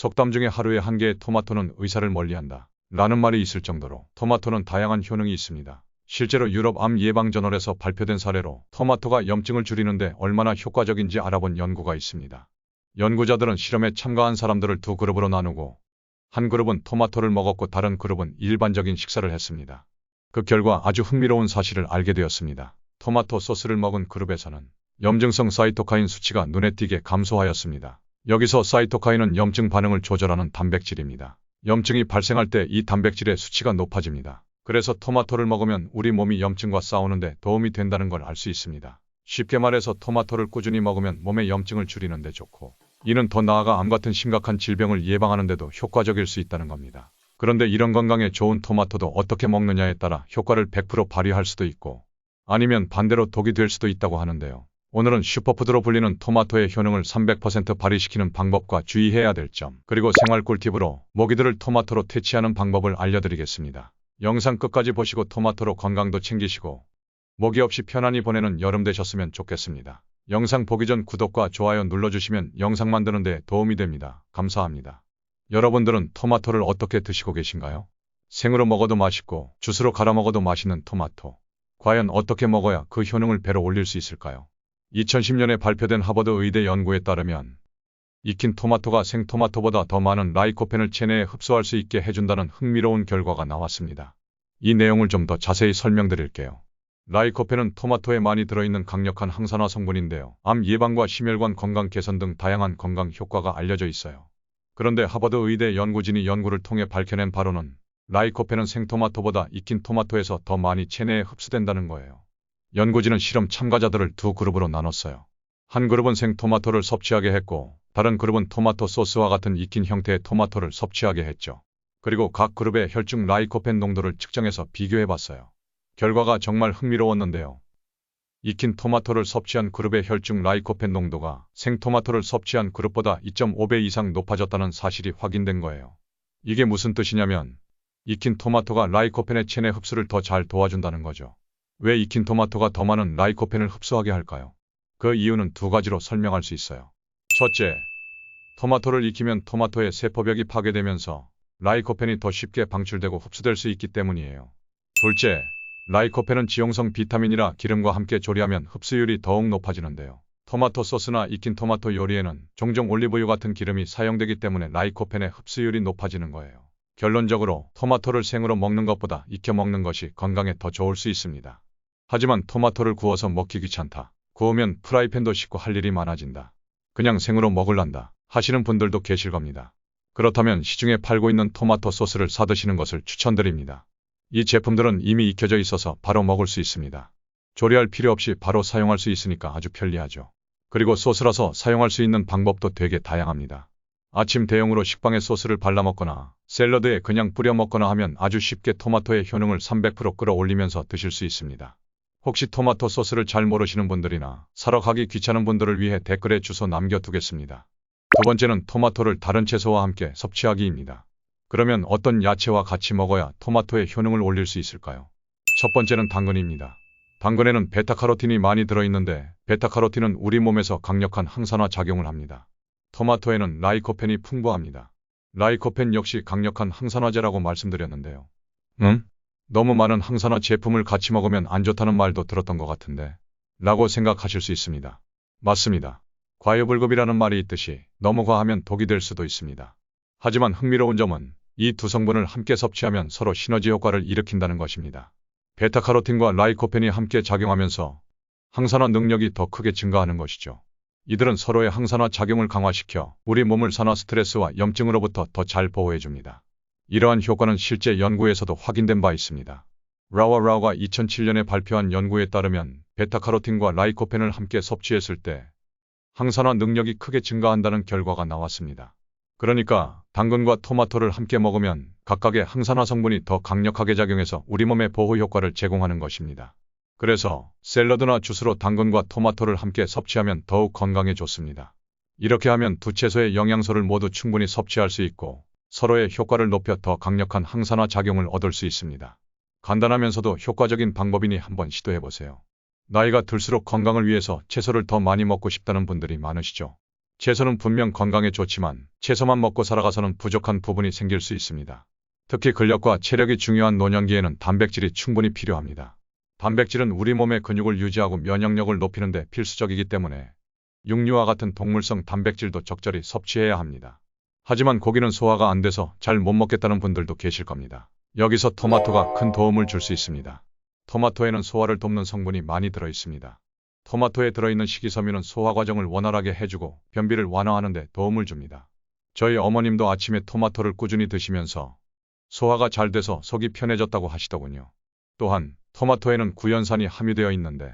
속담 중에 하루에 한 개의 토마토는 의사를 멀리한다. 라는 말이 있을 정도로 토마토는 다양한 효능이 있습니다. 실제로 유럽 암 예방 저널에서 발표된 사례로 토마토가 염증을 줄이는데 얼마나 효과적인지 알아본 연구가 있습니다. 연구자들은 실험에 참가한 사람들을 두 그룹으로 나누고 한 그룹은 토마토를 먹었고 다른 그룹은 일반적인 식사를 했습니다. 그 결과 아주 흥미로운 사실을 알게 되었습니다. 토마토 소스를 먹은 그룹에서는 염증성 사이토카인 수치가 눈에 띄게 감소하였습니다. 여기서 사이토카인은 염증 반응을 조절하는 단백질입니다. 염증이 발생할 때 이 단백질의 수치가 높아집니다. 그래서 토마토를 먹으면 우리 몸이 염증과 싸우는데 도움이 된다는 걸 알 수 있습니다. 쉽게 말해서 토마토를 꾸준히 먹으면 몸의 염증을 줄이는 데 좋고 이는 더 나아가 암 같은 심각한 질병을 예방하는 데도 효과적일 수 있다는 겁니다. 그런데 이런 건강에 좋은 토마토도 어떻게 먹느냐에 따라 효과를 100% 발휘할 수도 있고 아니면 반대로 독이 될 수도 있다고 하는데요. 오늘은 슈퍼푸드로 불리는 토마토의 효능을 300% 발휘시키는 방법과 주의해야 될 점, 그리고 생활 꿀팁으로 모기들을 토마토로 퇴치하는 방법을 알려드리겠습니다. 영상 끝까지 보시고 토마토로 건강도 챙기시고 모기 없이 편안히 보내는 여름 되셨으면 좋겠습니다. 영상 보기 전 구독과 좋아요 눌러주시면 영상 만드는 데 도움이 됩니다. 감사합니다. 여러분들은 토마토를 어떻게 드시고 계신가요? 생으로 먹어도 맛있고 주스로 갈아 먹어도 맛있는 토마토. 과연 어떻게 먹어야 그 효능을 배로 올릴 수 있을까요? 2010년에 발표된 하버드 의대 연구에 따르면 익힌 토마토가 생토마토보다 더 많은 라이코펜을 체내에 흡수할 수 있게 해준다는 흥미로운 결과가 나왔습니다. 이 내용을 좀 더 자세히 설명드릴게요. 라이코펜은 토마토에 많이 들어있는 강력한 항산화 성분인데요. 암 예방과 심혈관 건강 개선 등 다양한 건강 효과가 알려져 있어요. 그런데 하버드 의대 연구진이 연구를 통해 밝혀낸 바로는 라이코펜은 생토마토보다 익힌 토마토에서 더 많이 체내에 흡수된다는 거예요. 연구진은 실험 참가자들을 두 그룹으로 나눴어요. 한 그룹은 생토마토를 섭취하게 했고 다른 그룹은 토마토 소스와 같은 익힌 형태의 토마토를 섭취하게 했죠. 그리고 각 그룹의 혈중 라이코펜 농도를 측정해서 비교해 봤어요. 결과가 정말 흥미로웠는데요. 익힌 토마토를 섭취한 그룹의 혈중 라이코펜 농도가 생토마토를 섭취한 그룹보다 2.5배 이상 높아졌다는 사실이 확인된 거예요. 이게 무슨 뜻이냐면 익힌 토마토가 라이코펜의 체내 흡수를 더 잘 도와준다는 거죠. 왜 익힌 토마토가 더 많은 라이코펜을 흡수하게 할까요? 그 이유는 두 가지로 설명할 수 있어요. 첫째, 토마토를 익히면 토마토의 세포벽이 파괴되면서 라이코펜이 더 쉽게 방출되고 흡수될 수 있기 때문이에요. 둘째, 라이코펜은 지용성 비타민이라 기름과 함께 조리하면 흡수율이 더욱 높아지는데요. 토마토 소스나 익힌 토마토 요리에는 종종 올리브유 같은 기름이 사용되기 때문에 라이코펜의 흡수율이 높아지는 거예요. 결론적으로 토마토를 생으로 먹는 것보다 익혀 먹는 것이 건강에 더 좋을 수 있습니다. 하지만 토마토를 구워서 먹기 귀찮다. 구우면 프라이팬도 씻고 할 일이 많아진다. 그냥 생으로 먹을란다 하시는 분들도 계실 겁니다. 그렇다면 시중에 팔고 있는 토마토 소스를 사드시는 것을 추천드립니다. 이 제품들은 이미 익혀져 있어서 바로 먹을 수 있습니다. 조리할 필요 없이 바로 사용할 수 있으니까 아주 편리하죠. 그리고 소스라서 사용할 수 있는 방법도 되게 다양합니다. 아침 대용으로 식빵에 소스를 발라 먹거나 샐러드에 그냥 뿌려 먹거나 하면 아주 쉽게 토마토의 효능을 300% 끌어올리면서 드실 수 있습니다. 혹시 토마토 소스를 잘 모르시는 분들이나 사러 가기 귀찮은 분들을 위해 댓글에 주소 남겨두겠습니다. 두 번째는 토마토를 다른 채소와 함께 섭취하기입니다. 그러면 어떤 야채와 같이 먹어야 토마토의 효능을 올릴 수 있을까요? 첫 번째는 당근입니다. 당근에는 베타카로틴이 많이 들어있는데 베타카로틴은 우리 몸에서 강력한 항산화 작용을 합니다. 토마토에는 라이코펜이 풍부합니다. 라이코펜 역시 강력한 항산화제라고 말씀드렸는데요. 응? 너무 많은 항산화 제품을 같이 먹으면 안 좋다는 말도 들었던 것 같은데 라고 생각하실 수 있습니다. 맞습니다. 과유불급이라는 말이 있듯이 너무 과하면 독이 될 수도 있습니다. 하지만 흥미로운 점은 이 두 성분을 함께 섭취하면 서로 시너지 효과를 일으킨다는 것입니다. 베타카로틴과 라이코펜이 함께 작용하면서 항산화 능력이 더 크게 증가하는 것이죠. 이들은 서로의 항산화 작용을 강화시켜 우리 몸을 산화 스트레스와 염증으로부터 더 잘 보호해줍니다. 이러한 효과는 실제 연구에서도 확인된 바 있습니다. 라와 라오가 2007년에 발표한 연구에 따르면 베타카로틴과 라이코펜을 함께 섭취했을 때 항산화 능력이 크게 증가한다는 결과가 나왔습니다. 그러니까 당근과 토마토를 함께 먹으면 각각의 항산화 성분이 더 강력하게 작용해서 우리 몸에 보호 효과를 제공하는 것입니다. 그래서 샐러드나 주스로 당근과 토마토를 함께 섭취하면 더욱 건강에 좋습니다. 이렇게 하면 두 채소의 영양소를 모두 충분히 섭취할 수 있고 서로의 효과를 높여 더 강력한 항산화 작용을 얻을 수 있습니다. 간단하면서도 효과적인 방법이니 한번 시도해보세요. 나이가 들수록 건강을 위해서 채소를 더 많이 먹고 싶다는 분들이 많으시죠. 채소는 분명 건강에 좋지만 채소만 먹고 살아가서는 부족한 부분이 생길 수 있습니다. 특히 근력과 체력이 중요한 노년기에는 단백질이 충분히 필요합니다. 단백질은 우리 몸의 근육을 유지하고 면역력을 높이는 데 필수적이기 때문에 육류와 같은 동물성 단백질도 적절히 섭취해야 합니다. 하지만 고기는 소화가 안 돼서 잘 못 먹겠다는 분들도 계실 겁니다. 여기서 토마토가 큰 도움을 줄 수 있습니다. 토마토에는 소화를 돕는 성분이 많이 들어 있습니다. 토마토에 들어있는 식이섬유는 소화 과정을 원활하게 해주고 변비를 완화하는 데 도움을 줍니다. 저희 어머님도 아침에 토마토를 꾸준히 드시면서 소화가 잘 돼서 속이 편해졌다고 하시더군요. 또한 토마토에는 구연산이 함유되어 있는데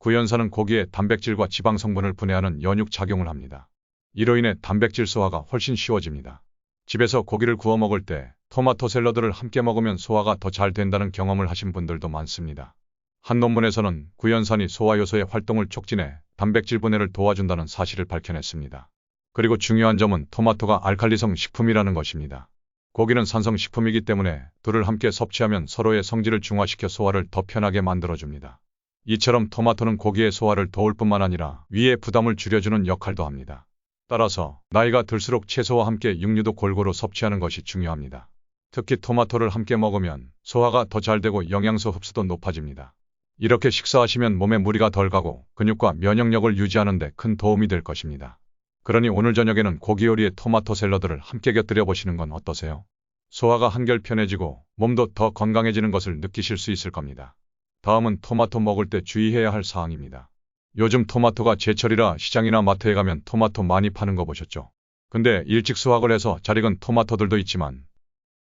구연산은 고기의 단백질과 지방 성분을 분해하는 연육 작용을 합니다. 이로 인해 단백질 소화가 훨씬 쉬워집니다. 집에서 고기를 구워 먹을 때 토마토 샐러드를 함께 먹으면 소화가 더 잘 된다는 경험을 하신 분들도 많습니다. 한 논문에서는 구연산이 소화 요소의 활동을 촉진해 단백질 분해를 도와준다는 사실을 밝혀냈습니다. 그리고 중요한 점은 토마토가 알칼리성 식품이라는 것입니다. 고기는 산성 식품이기 때문에 둘을 함께 섭취하면 서로의 성질을 중화시켜 소화를 더 편하게 만들어줍니다. 이처럼 토마토는 고기의 소화를 도울 뿐만 아니라 위의 부담을 줄여주는 역할도 합니다. 따라서 나이가 들수록 채소와 함께 육류도 골고루 섭취하는 것이 중요합니다. 특히 토마토를 함께 먹으면 소화가 더 잘 되고 영양소 흡수도 높아집니다. 이렇게 식사하시면 몸에 무리가 덜 가고 근육과 면역력을 유지하는 데 큰 도움이 될 것입니다. 그러니 오늘 저녁에는 고기 요리에 토마토 샐러드를 함께 곁들여 보시는 건 어떠세요? 소화가 한결 편해지고 몸도 더 건강해지는 것을 느끼실 수 있을 겁니다. 다음은 토마토 먹을 때 주의해야 할 사항입니다. 요즘 토마토가 제철이라 시장이나 마트에 가면 토마토 많이 파는 거 보셨죠? 근데 일찍 수확을 해서 잘 익은 토마토들도 있지만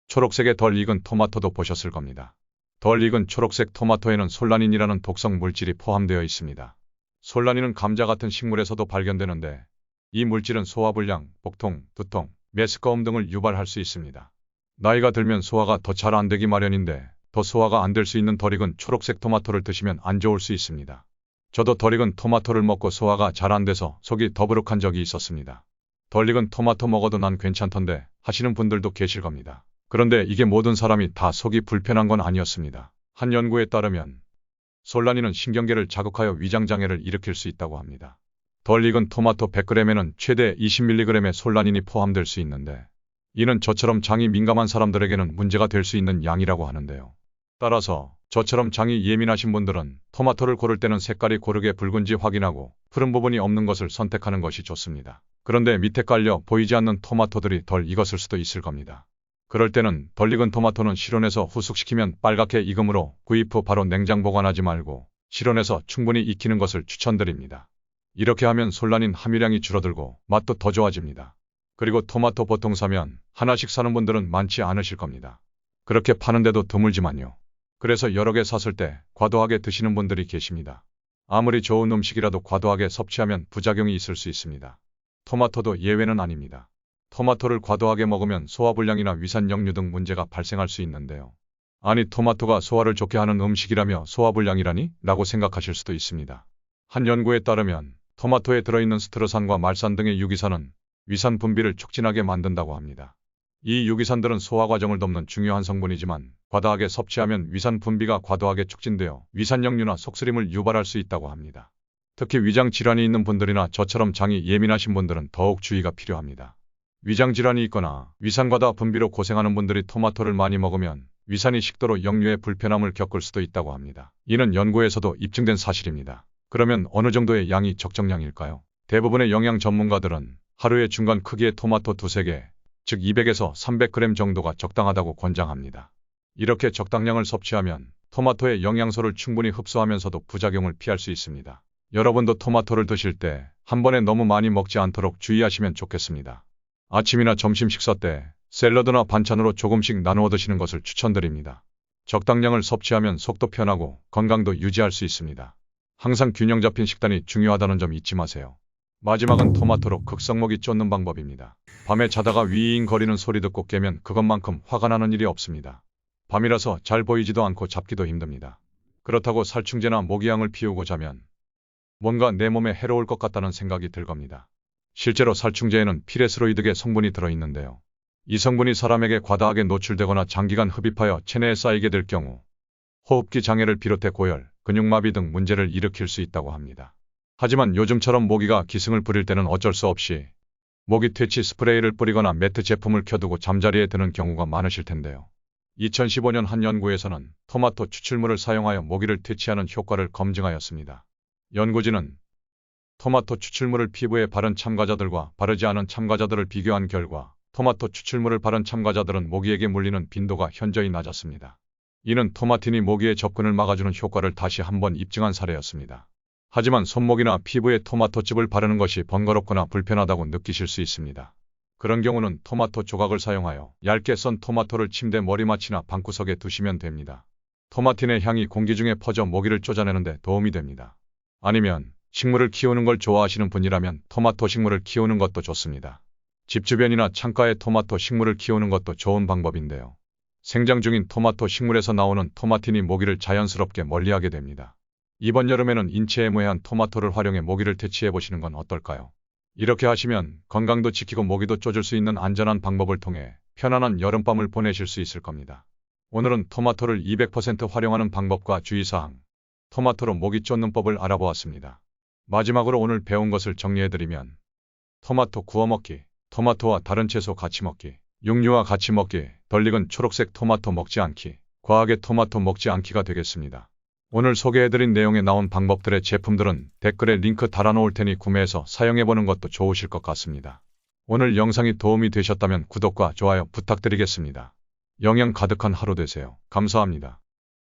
초록색의 덜 익은 토마토도 보셨을 겁니다. 덜 익은 초록색 토마토에는 솔라닌이라는 독성 물질이 포함되어 있습니다. 솔라닌은 감자 같은 식물에서도 발견되는데 이 물질은 소화불량, 복통, 두통, 메스꺼움 등을 유발할 수 있습니다. 나이가 들면 소화가 더 잘 안 되기 마련인데 더 소화가 안 될 수 있는 덜 익은 초록색 토마토를 드시면 안 좋을 수 있습니다. 저도 덜 익은 토마토를 먹고 소화가 잘 안 돼서 속이 더부룩한 적이 있었습니다. 덜 익은 토마토 먹어도 난 괜찮던데 하시는 분들도 계실 겁니다. 그런데 이게 모든 사람이 다 속이 불편한 건 아니었습니다. 한 연구에 따르면 솔라닌은 신경계를 자극하여 위장장애를 일으킬 수 있다고 합니다. 덜 익은 토마토 100g에는 최대 20mg의 솔라닌이 포함될 수 있는데 이는 저처럼 장이 민감한 사람들에게는 문제가 될 수 있는 양이라고 하는데요. 따라서 저처럼 장이 예민하신 분들은 토마토를 고를 때는 색깔이 고르게 붉은지 확인하고 푸른 부분이 없는 것을 선택하는 것이 좋습니다. 그런데 밑에 깔려 보이지 않는 토마토들이 덜 익었을 수도 있을 겁니다. 그럴 때는 덜 익은 토마토는 실온에서 후숙시키면 빨갛게 익으므로 구입 후 바로 냉장 보관하지 말고 실온에서 충분히 익히는 것을 추천드립니다. 이렇게 하면 솔라닌 함유량이 줄어들고 맛도 더 좋아집니다. 그리고 토마토 보통 사면 하나씩 사는 분들은 많지 않으실 겁니다. 그렇게 파는데도 드물지만요. 그래서 여러 개 샀을 때 과도하게 드시는 분들이 계십니다. 아무리 좋은 음식이라도 과도하게 섭취하면 부작용이 있을 수 있습니다. 토마토도 예외는 아닙니다. 토마토를 과도하게 먹으면 소화불량이나 위산역류 등 문제가 발생할 수 있는데요. 아니 토마토가 소화를 좋게 하는 음식이라며 소화불량이라니? 라고 생각하실 수도 있습니다. 한 연구에 따르면 토마토에 들어있는 스트로산과 말산 등의 유기산은 위산 분비를 촉진하게 만든다고 합니다. 이 유기산들은 소화 과정을 돕는 중요한 성분이지만 과다하게 섭취하면 위산 분비가 과도하게 촉진되어 위산역류나 속쓰림을 유발할 수 있다고 합니다. 특히 위장 질환이 있는 분들이나 저처럼 장이 예민하신 분들은 더욱 주의가 필요합니다. 위장 질환이 있거나 위산 과다 분비로 고생하는 분들이 토마토를 많이 먹으면 위산이 식도로 역류의 불편함을 겪을 수도 있다고 합니다. 이는 연구에서도 입증된 사실입니다. 그러면 어느 정도의 양이 적정량일까요? 대부분의 영양 전문가들은 하루에 중간 크기의 토마토 두세 개, 즉 200에서 300g 정도가 적당하다고 권장합니다. 이렇게 적당량을 섭취하면 토마토의 영양소를 충분히 흡수하면서도 부작용을 피할 수 있습니다. 여러분도 토마토를 드실 때 한 번에 너무 많이 먹지 않도록 주의하시면 좋겠습니다. 아침이나 점심 식사 때 샐러드나 반찬으로 조금씩 나누어 드시는 것을 추천드립니다. 적당량을 섭취하면 속도 편하고 건강도 유지할 수 있습니다. 항상 균형 잡힌 식단이 중요하다는 점 잊지 마세요. 마지막은 토마토로 극성목이 쫓는 방법입니다. 밤에 자다가 위잉 거리는 소리 듣고 깨면 그것만큼 화가 나는 일이 없습니다. 밤이라서 잘 보이지도 않고 잡기도 힘듭니다. 그렇다고 살충제나 모기향을 피우고 자면 뭔가 내 몸에 해로울 것 같다는 생각이 들 겁니다. 실제로 살충제에는 피레스로이드계 성분이 들어있는데요. 이 성분이 사람에게 과다하게 노출되거나 장기간 흡입하여 체내에 쌓이게 될 경우 호흡기 장애를 비롯해 고열, 근육마비 등 문제를 일으킬 수 있다고 합니다. 하지만 요즘처럼 모기가 기승을 부릴 때는 어쩔 수 없이 모기 퇴치 스프레이를 뿌리거나 매트 제품을 켜두고 잠자리에 드는 경우가 많으실 텐데요. 2015년 한 연구에서는 토마토 추출물을 사용하여 모기를 퇴치하는 효과를 검증하였습니다. 연구진은 토마토 추출물을 피부에 바른 참가자들과 바르지 않은 참가자들을 비교한 결과 토마토 추출물을 바른 참가자들은 모기에게 물리는 빈도가 현저히 낮았습니다. 이는 토마틴이 모기의 접근을 막아주는 효과를 다시 한번 입증한 사례였습니다. 하지만 손목이나 피부에 토마토즙을 바르는 것이 번거롭거나 불편하다고 느끼실 수 있습니다. 그런 경우는 토마토 조각을 사용하여 얇게 썬 토마토를 침대 머리맡이나 방구석에 두시면 됩니다. 토마틴의 향이 공기 중에 퍼져 모기를 쫓아내는데 도움이 됩니다. 아니면 식물을 키우는 걸 좋아하시는 분이라면 토마토 식물을 키우는 것도 좋습니다. 집 주변이나 창가에 토마토 식물을 키우는 것도 좋은 방법인데요. 생장 중인 토마토 식물에서 나오는 토마틴이 모기를 자연스럽게 멀리하게 됩니다. 이번 여름에는 인체에 무해한 토마토를 활용해 모기를 퇴치해 보시는 건 어떨까요? 이렇게 하시면 건강도 지키고 모기도 쫓을 수 있는 안전한 방법을 통해 편안한 여름밤을 보내실 수 있을 겁니다. 오늘은 토마토를 200% 활용하는 방법과 주의사항, 토마토로 모기 쫓는 법을 알아보았습니다. 마지막으로 오늘 배운 것을 정리해드리면 토마토 구워 먹기, 토마토와 다른 채소 같이 먹기, 육류와 같이 먹기, 덜 익은 초록색 토마토 먹지 않기, 과하게 토마토 먹지 않기가 되겠습니다. 오늘 소개해드린 내용에 나온 방법들의 제품들은 댓글에 링크 달아놓을 테니 구매해서 사용해보는 것도 좋으실 것 같습니다. 오늘 영상이 도움이 되셨다면 구독과 좋아요 부탁드리겠습니다. 영양 가득한 하루 되세요. 감사합니다.